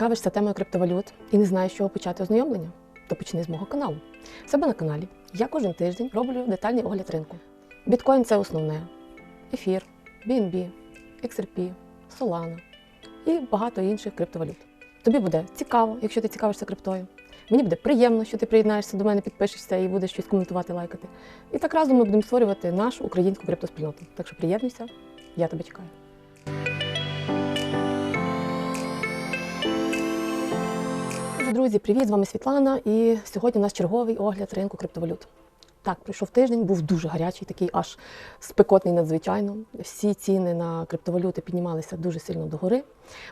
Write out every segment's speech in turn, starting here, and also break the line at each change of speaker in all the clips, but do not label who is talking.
Цікавишся темою криптовалют і не знаєш, чого почати ознайомлення? То почни з мого каналу. Себе на каналі я кожен тиждень роблю детальний огляд ринку. Біткоін це основне, ефір, BNB, XRP, Solana і багато інших криптовалют. Тобі буде цікаво, якщо ти цікавишся криптою. Мені буде приємно, що ти приєднаєшся до мене, підпишешся і будеш щось коментувати, лайкати. І так разом ми будемо створювати нашу українську криптоспільноту. Так що приєднуйся, я тебе чекаю. Друзі, привіт! З вами Світлана. І сьогодні у нас черговий огляд ринку криптовалют. Так, пройшов тиждень, був дуже гарячий, такий аж спекотний надзвичайно. Всі ціни на криптовалюти піднімалися дуже сильно догори,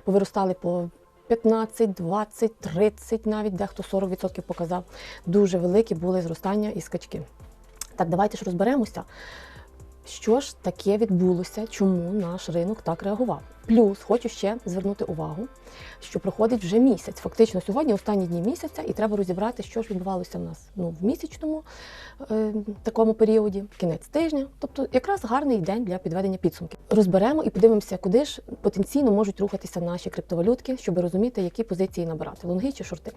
повиростали по 15, 20, 30, навіть дехто 40% показав. Дуже великі були зростання і скачки. Так, давайте ж розберемося, що ж таке відбулося, чому наш ринок так реагував. Плюс хочу ще звернути увагу, що проходить вже місяць. Фактично сьогодні останні дні місяця, і треба розібрати, що ж відбувалося в нас ну, в місячному е, такому періоді, кінець тижня. Тобто, якраз гарний день для підведення підсумків. Розберемо і подивимося, куди ж потенційно можуть рухатися наші криптовалютки, щоб розуміти, які позиції набирати лонги чи шорти.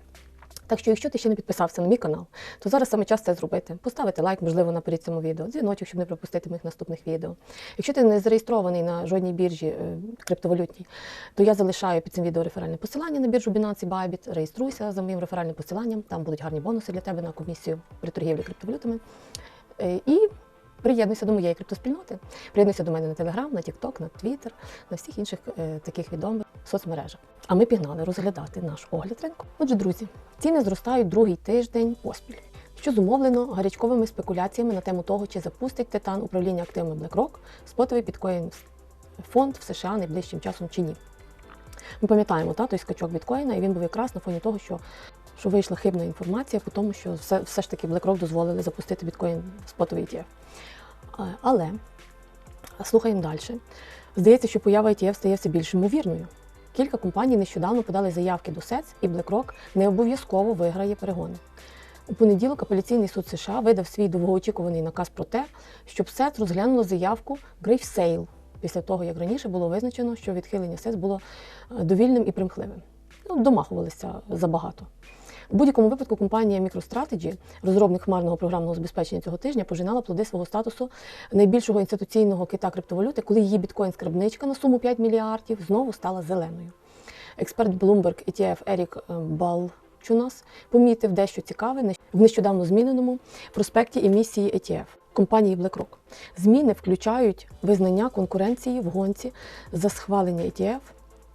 Так що, якщо ти ще не підписався на мій канал, то зараз саме час це зробити. Поставити лайк, можливо, наперед цьому відео, дзвіночок, щоб не пропустити моїх наступних відео. Якщо ти не зареєстрований на жодній біржі е, криптовалютній, то я залишаю під цим відео реферальне посилання на біржу Binance і Bybit. Реєструйся за моїм реферальним посиланням. Там будуть гарні бонуси для тебе на комісію при торгівлі криптовалютами. Е, І приєднуйся до моєї криптоспільноти. Приєднуйся до мене на Телеграм, на Тікток, на Твіттер, на всіх інших е, таких відомих соцмережах. А ми пігнали розглядати наш огляд ринку. Отже, друзі, ціни зростають другий тиждень поспіль, що зумовлено гарячковими спекуляціями на тему того, чи запустить Титан управління активами BlackRock спотовий біткоін фонд в США найближчим часом чи ні. Ми пам'ятаємо та, той скачок біткоїна, і він був якраз на фоні того, що, що вийшла хибна інформація по тому, що все, все ж таки BlackRock дозволили запустити біткоін спотовий ETF. Але слухаємо далі. Здається, що поява ETF стає все більш ймовірною. Кілька компаній нещодавно подали заявки до СЕЦ, і BlackRock не обов'язково виграє перегони. У понеділок апеляційний суд США видав свій довгоочікуваний наказ про те, щоб СЕЦ розглянуло заявку Grave Sale після того, як раніше було визначено, що відхилення СЕЦ було е, довільним і примхливим. Ну, домахувалися забагато. У будь-якому випадку компанія MicroStrategy, розробник хмарного програмного забезпечення цього тижня, пожинала плоди свого статусу найбільшого інституційного кита криптовалюти, коли її біткоін-скарбничка на суму 5 мільярдів знову стала зеленою. Експерт Bloomberg ETF Ерік е, Балчунас помітив дещо цікаве в нещодавно зміненому проспекті емісії ETF компанії BlackRock. Зміни включають визнання конкуренції в гонці за схвалення ETF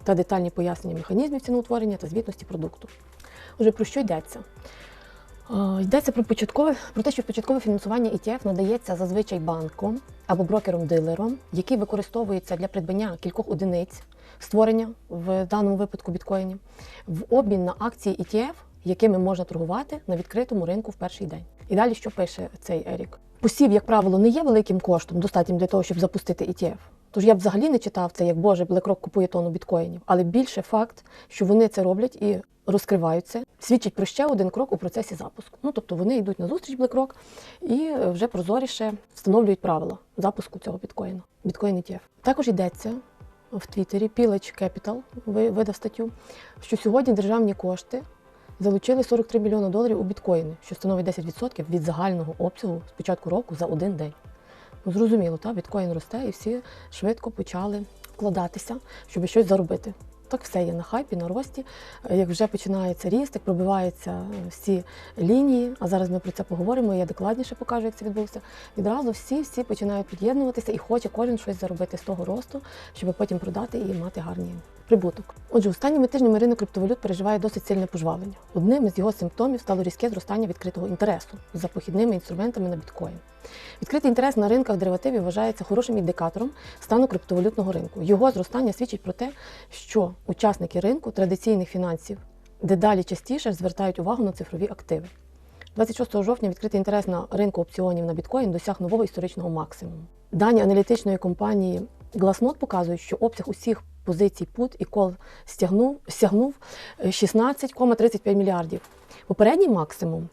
та детальні пояснення механізмів ціноутворення та звітності продукту. Уже про що йдеться? Е, Йдеться про початкове про те, що початкове фінансування ETF надається зазвичай банком або брокером-дилером, який використовується для придбання кількох одиниць створення в даному випадку біткоїнів, в обмін на акції ETF, якими можна торгувати на відкритому ринку в перший день. І далі що пише цей Ерік? Посів, як правило, не є великим коштом, достатнім для того, щоб запустити ETF. Тож я б взагалі не читав це, як Боже, BlackRock купує тонну біткоїнів, але більше факт, що вони це роблять і розкриваються, свідчить про ще один крок у процесі запуску. Ну тобто вони йдуть на зустріч BlackRock і вже прозоріше встановлюють правила запуску цього біткоїну. Біткоін ETF. Також йдеться в Твіттері Pillage Capital видав статтю, що сьогодні державні кошти залучили 43 мільйони доларів у біткоїни, що становить 10% від загального обсягу з початку року за один день. Ну, зрозуміло, та біткоін росте, і всі швидко почали вкладатися, щоб щось заробити. Так все є на хайпі, на рості. Як вже починається ріст, як пробиваються всі лінії, а зараз ми про це поговоримо, я докладніше покажу, як це відбулося. Відразу всі всі починають під'єднуватися і хоче кожен щось заробити з того росту, щоб потім продати і мати гарний прибуток. Отже, останніми тижнями ринок криптовалют переживає досить сильне пожвавлення. Одним із його симптомів стало різке зростання відкритого інтересу за похідними інструментами на біткоін. Відкритий інтерес на ринках деривативів вважається хорошим індикатором стану криптовалютного ринку. Його зростання свідчить про те, що учасники ринку традиційних фінансів дедалі частіше звертають увагу на цифрові активи. 26 жовтня відкритий інтерес на ринку опціонів на біткоін досяг нового історичного максимуму. Дані аналітичної компанії Glassnode показують, що обсяг усіх позицій пут і кол стягнув, стягнув е, 16,35 мільярдів. Попередній максимум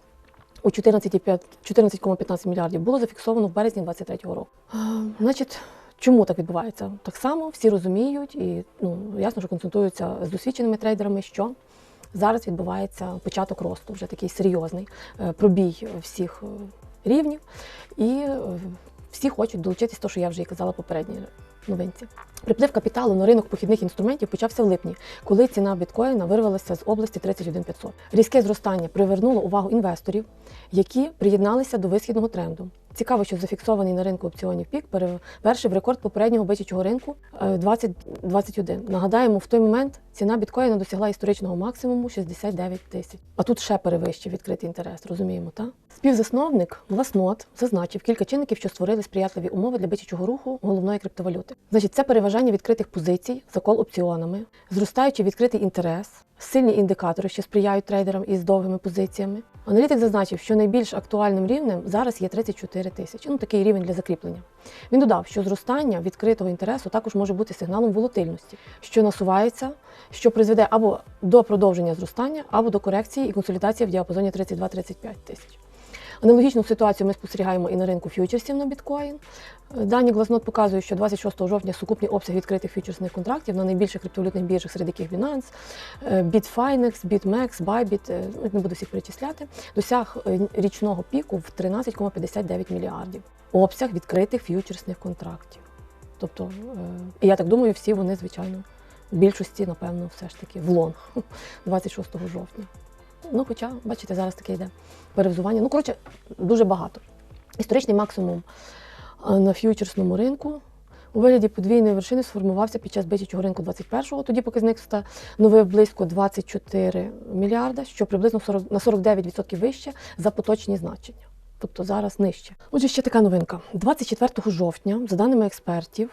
у 14,5 14,15 мільярдів було зафіксовано в березні 2023 року. Значить, чому так відбувається? Так само всі розуміють і ну, ясно, що консультуються з досвідченими трейдерами, що Зараз відбувається початок росту, вже такий серйозний е, пробій всіх е, рівнів, і е, всі хочуть долучитись, то, що я вже і казала попередній новинці. Приплив капіталу на ринок похідних інструментів почався в липні, коли ціна біткоїна вирвалася з області 31 500. Різке зростання привернуло увагу інвесторів, які приєдналися до висхідного тренду. Цікаво, що зафіксований на ринку опціонів пік перевершив рекорд попереднього бичачого ринку е, 2021. Нагадаємо, в той момент ціна біткоїна досягла історичного максимуму 69 тисяч. А тут ще перевищив відкритий інтерес, розуміємо, так? Співзасновник Власнот зазначив кілька чинників, що створили сприятливі умови для бичачого руху головної криптовалюти. Значить, це переважання відкритих позицій, закол опціонами, зростаючий відкритий інтерес, сильні індикатори, що сприяють трейдерам із довгими позиціями. Аналітик зазначив, що найбільш актуальним рівнем зараз є 34 тисячі. Ну такий рівень для закріплення. Він додав, що зростання відкритого інтересу також може бути сигналом волатильності, що насувається, що призведе або до продовження зростання, або до корекції і консолідації в діапазоні 32-35 тисяч. Аналогічну ситуацію ми спостерігаємо і на ринку ф'ючерсів на біткоін. Дані Глазнот показують, що 26 жовтня сукупний обсяг відкритих ф'ючерсних контрактів на найбільших криптовалютних біржах, серед яких Binance, е, Bitfinex, BitMEX, Bybit, е, ну, не буду всіх перечисляти, досяг е, річного піку в 13,59 мільярдів. Обсяг відкритих ф'ючерсних контрактів. Тобто, я так думаю, всі вони, звичайно, в більшості, напевно, все ж таки в лонг 26 жовтня. Ну, хоча, бачите, зараз таке йде перевзування. Ну, коротше, дуже багато. Історичний максимум на ф'ючерсному ринку у вигляді подвійної вершини сформувався під час бичачого ринку 21-го. Тоді показник становив близько 24 мільярда, що приблизно 40, на 49% вище за поточні значення. Тобто зараз нижче. Отже, ще така новинка. 24 жовтня, за даними експертів,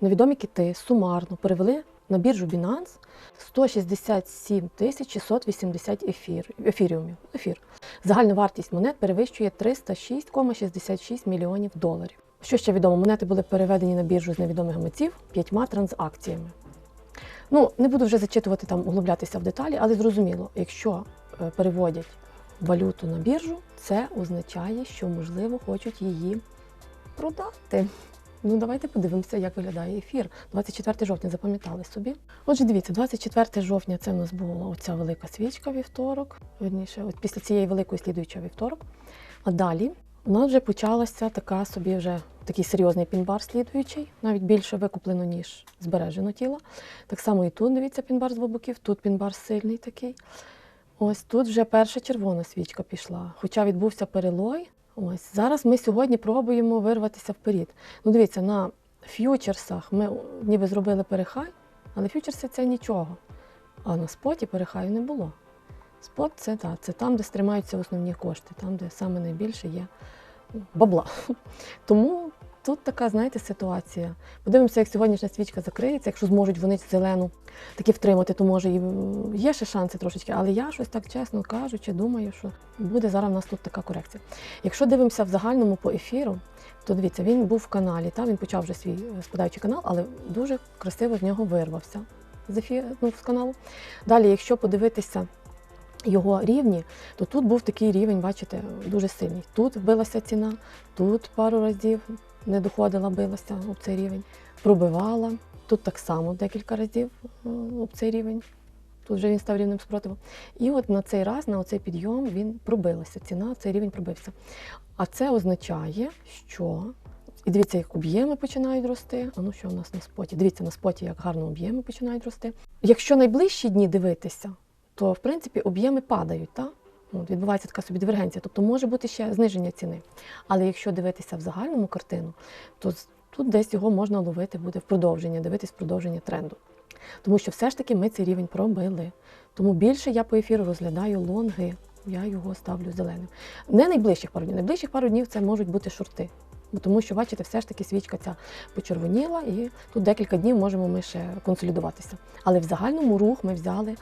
невідомі кити сумарно перевели на біржу Binance 167 680 ефір, ефіріумів. Ефір. Загальна вартість монет перевищує 306,66 мільйонів доларів. Що ще відомо, монети були переведені на біржу з невідомих гаманців п'ятьма транзакціями. Ну, не буду вже зачитувати там, углублятися в деталі, але зрозуміло, якщо е, переводять валюту на біржу, це означає, що, можливо, хочуть її продати. Ну, давайте подивимося, як виглядає ефір. 24 жовтня запам'ятали собі. Отже, дивіться, 24 жовтня це в нас була оця велика свічка вівторок. Вірніше, от після цієї великої слідуюча вівторок. А далі у нас вже почалася така собі вже такий серйозний пінбар слідуючий, навіть більше викуплено, ніж збережено тіло. Так само і тут, дивіться, пінбар з двох боків, тут пінбар сильний такий. Ось тут вже перша червона свічка пішла. Хоча відбувся перелой. Ось зараз ми сьогодні пробуємо вирватися вперед. Ну, дивіться, на ф'ючерсах ми ніби зробили перехай, але ф'ючерси це нічого. А на споті перехаю не було. Спот це так, це там, де стримаються основні кошти, там, де саме найбільше є бабла. Тому тут така, знаєте, ситуація. Подивимося, як сьогоднішня свічка закриється, якщо зможуть вони зелену таки втримати, то може і є ще шанси трошечки. Але я щось так чесно кажучи, думаю, що буде зараз у нас тут така корекція. Якщо дивимося в загальному по ефіру, то дивіться, він був в каналі, та, він почав вже свій спадаючий канал, але дуже красиво з нього вирвався з ефір, ну, з каналу. Далі, якщо подивитися його рівні, то тут був такий рівень, бачите, дуже сильний. Тут вбилася ціна, тут пару разів не доходила, билася об цей рівень, пробивала. Тут так само декілька разів е, об цей рівень. Тут вже він став рівним спротивом. І от на цей раз, на цей підйом, він пробилася. Ціна, цей рівень пробився. А це означає, що. І дивіться, як об'єми починають рости. А ну що у нас на споті? Дивіться на споті, як гарно об'єми починають рости. Якщо найближчі дні дивитися, то в принципі об'єми падають. так? От, Відбувається така собі дивергенція, тобто може бути ще зниження ціни. Але якщо дивитися в загальному картину, то тут десь його можна ловити буде в продовження, дивитись продовження тренду. Тому що все ж таки ми цей рівень пробили. Тому більше я по ефіру розглядаю лонги, я його ставлю зеленим. Не найближчих пару днів. Найближчих пару днів це можуть бути шорти. Тому що, бачите, все ж таки свічка ця почервоніла, і тут декілька днів можемо ми ще консолідуватися. Але в загальному рух ми взяли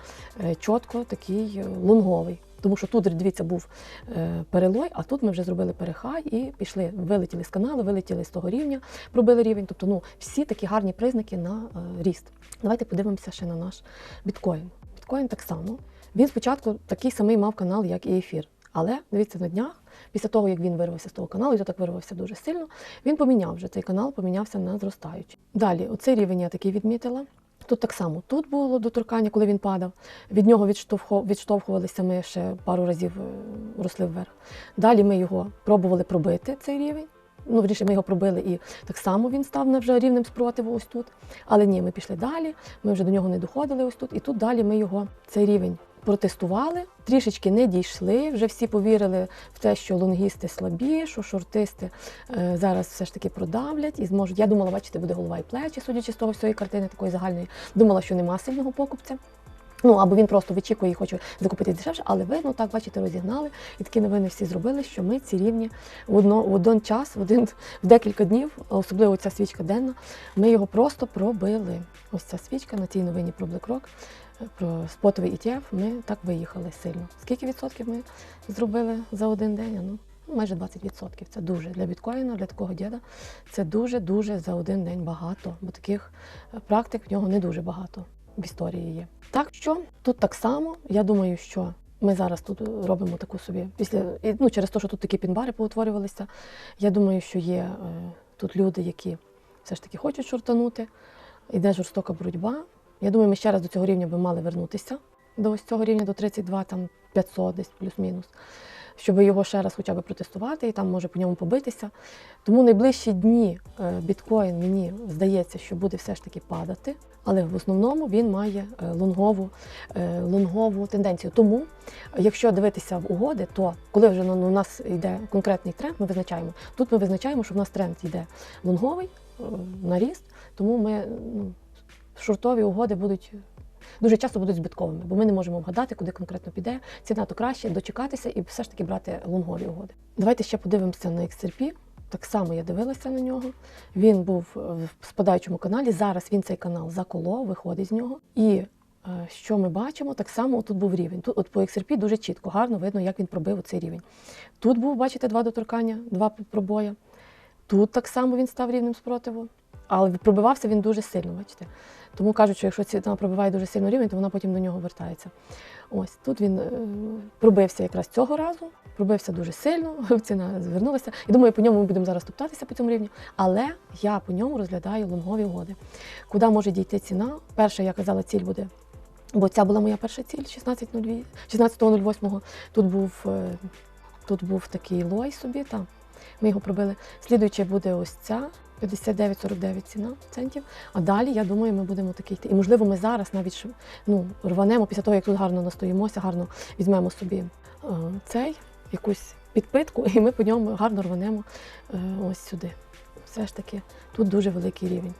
е, чітко такий е, лонговий. Тому що тут, дивіться, був е, перелой, а тут ми вже зробили перехай і пішли, вилетіли з каналу, вилетіли з того рівня, пробили рівень. Тобто, ну, всі такі гарні признаки на ріст. Давайте подивимося ще на наш біткоін. Біткоін так само. Він спочатку такий самий мав канал, як і ефір. Але дивіться на днях, після того, як він вирвався з того каналу, і то так вирвався дуже сильно, він поміняв вже цей канал, помінявся на зростаючий. Далі, оцей рівень я такий відмітила. Тут так само. Тут було доторкання, коли він падав. Від нього відштовхувалися ми ще пару разів е, росли вверх. Далі ми його пробували пробити, цей рівень. Ну, вірніше, ми його пробили, і так само він став на вже рівнем спротиву ось тут. Але ні, ми пішли далі, ми вже до нього не доходили ось тут. І тут далі ми його цей рівень протестували, трішечки не дійшли. Вже всі повірили в те, що лонгісти слабі, що шортисти е, зараз все ж таки продавлять і зможуть. Я думала, бачите, буде голова і плечі, судячи з того всієї картини такої загальної. Думала, що нема сильного покупця. Ну, або він просто вичікує і хоче закупити дешевше, але ви, ну так, бачите, розігнали. І такі новини всі зробили, що ми ці рівні в, одно, в один час, в, один, в декілька днів, особливо ця свічка денна, ми його просто пробили. Ось ця свічка на цій новині про BlackRock, про спотовий ETF, ми так виїхали сильно. Скільки відсотків ми зробили за один день? Ну, майже 20%. Це дуже для біткоїна, для такого діда. Це дуже-дуже за один день багато, бо таких е, практик в нього не дуже багато в історії є. Так що тут так само, я думаю, що ми зараз тут робимо таку собі після ну, через те, що тут такі пінбари поутворювалися. Я думаю, що є е, тут люди, які все ж таки хочуть шортанути. Йде жорстока боротьба. Я думаю, ми ще раз до цього рівня би мали вернутися до ось цього рівня, до 32, там 500 десь плюс-мінус, щоб його ще раз хоча б протестувати і там може по ньому побитися. Тому найближчі дні е, біткоін мені здається, що буде все ж таки падати, але в основному він має е, лонгову, е, лонгову тенденцію. Тому, якщо дивитися в угоди, то коли вже у нас йде конкретний тренд, ми визначаємо. Тут ми визначаємо, що в нас тренд йде лонговий е, на ріст, тому ми ну, шортові угоди будуть. Дуже часто будуть збитковими, бо ми не можемо вгадати, куди конкретно піде. Ціна то краще дочекатися і все ж таки брати лонгові угоди. Давайте ще подивимося на XRP. Так само я дивилася на нього. Він був е, в спадаючому каналі. Зараз він цей канал заколов, виходить з нього. І е, що ми бачимо? Так само тут був рівень. Тут от по XRP дуже чітко, гарно видно, як він пробив цей рівень. Тут був, бачите, два доторкання, два пробоя. Тут так само він став рівнем спротиву. Але пробивався він дуже сильно, бачите. Тому кажуть, що якщо ціна пробиває дуже сильно рівень, то вона потім до нього вертається. Ось тут він е, пробився якраз цього разу, пробився дуже сильно, ціна звернулася. І думаю, по ньому ми будемо зараз топтатися по цьому рівні. Але я по ньому розглядаю лонгові угоди. Куди може дійти ціна? Перша, я казала, ціль буде. Бо ця була моя перша ціль 16.08. 16.08. Тут був е, тут був такий лой собі, там. Ми його пробили. Слідуюче буде ось ця 59,49 ціна центів. А далі, я думаю, ми будемо такий. йти. І можливо, ми зараз навіть ну, рванемо після того, як тут гарно настоїмося, гарно візьмемо собі е, цей якусь підпитку, і ми по ньому гарно рванемо е, ось сюди. Все ж таки, тут дуже великий рівень.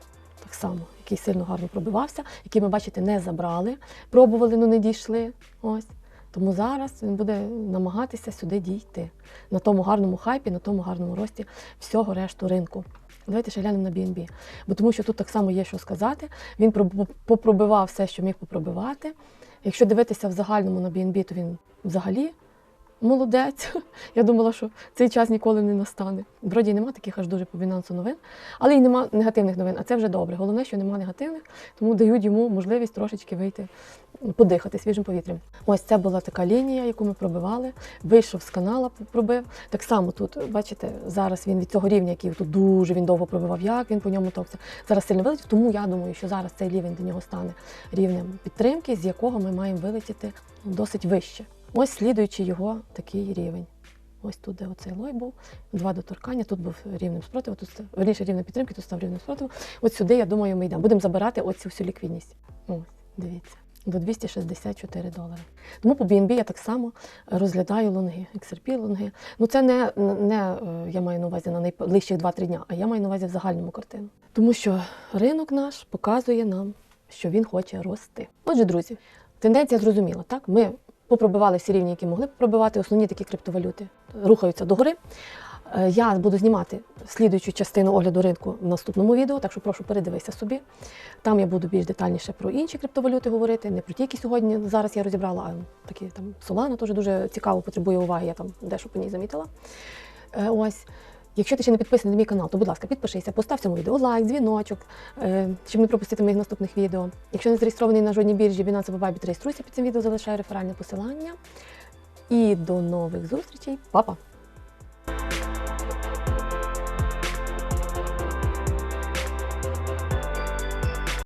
Так само, який сильно гарно пробивався, який ми, бачите, не забрали, пробували, але не дійшли. Ось. Тому зараз він буде намагатися сюди дійти на тому гарному хайпі, на тому гарному рості всього решту ринку. Давайте ще глянемо на BNB. Бо тому що тут так само є що сказати. Він попробивав все, що міг попробивати. Якщо дивитися в загальному на BNB, то він взагалі молодець. Я думала, що цей час ніколи не настане. Вроді нема таких аж дуже по Binance новин, але й нема негативних новин. А це вже добре. Головне, що нема негативних, тому дають йому можливість трошечки вийти, подихати свіжим повітрям. Ось це була така лінія, яку ми пробивали. Вийшов з канала, пробив. Так само тут, бачите, зараз він від цього рівня, який тут дуже він довго пробивав, як він по ньому товкся. Зараз сильно вилетів, тому я думаю, що зараз цей рівень для нього стане рівнем підтримки, з якого ми маємо вилетіти досить вище. Ось слідуючи його такий рівень. Ось тут, де оцей лой був, два доторкання, тут був рівнем спротиву, тут став- верніше рівнем підтримки, тут став рівнем спротиву. От сюди, я думаю, ми йдемо. Будемо забирати оцю всю ліквідність. Ось, дивіться. До 264 долари. Тому по BNB я так само розглядаю лонги, XRP лонги. Ну це не, не е, я маю на увазі на найближчих 2-3 дня, а я маю на увазі в загальному картину. Тому що ринок наш показує нам, що він хоче рости. Отже, друзі, тенденція зрозуміла. Так, ми попробивали всі рівні, які могли пробивати. Основні такі криптовалюти рухаються догори. Е, Я буду знімати слідуючу частину огляду ринку в наступному відео, так що прошу передивися собі. Там я буду більш детальніше про інші криптовалюти говорити, не про ті, які сьогодні зараз я розібрала, а такі там Solana теж дуже цікаво, потребує уваги, я там дещо по ній замітила. Е, Ось. Якщо ти ще не підписаний на мій канал, то будь ласка, підпишися, постав цьому відео лайк, дзвіночок, е, щоб не пропустити моїх наступних відео. Якщо не зареєстрований на жодній біржі Binance або Bybit, реєструйся під цим відео, залишаю реферальне посилання. І до нових зустрічей, Па-па!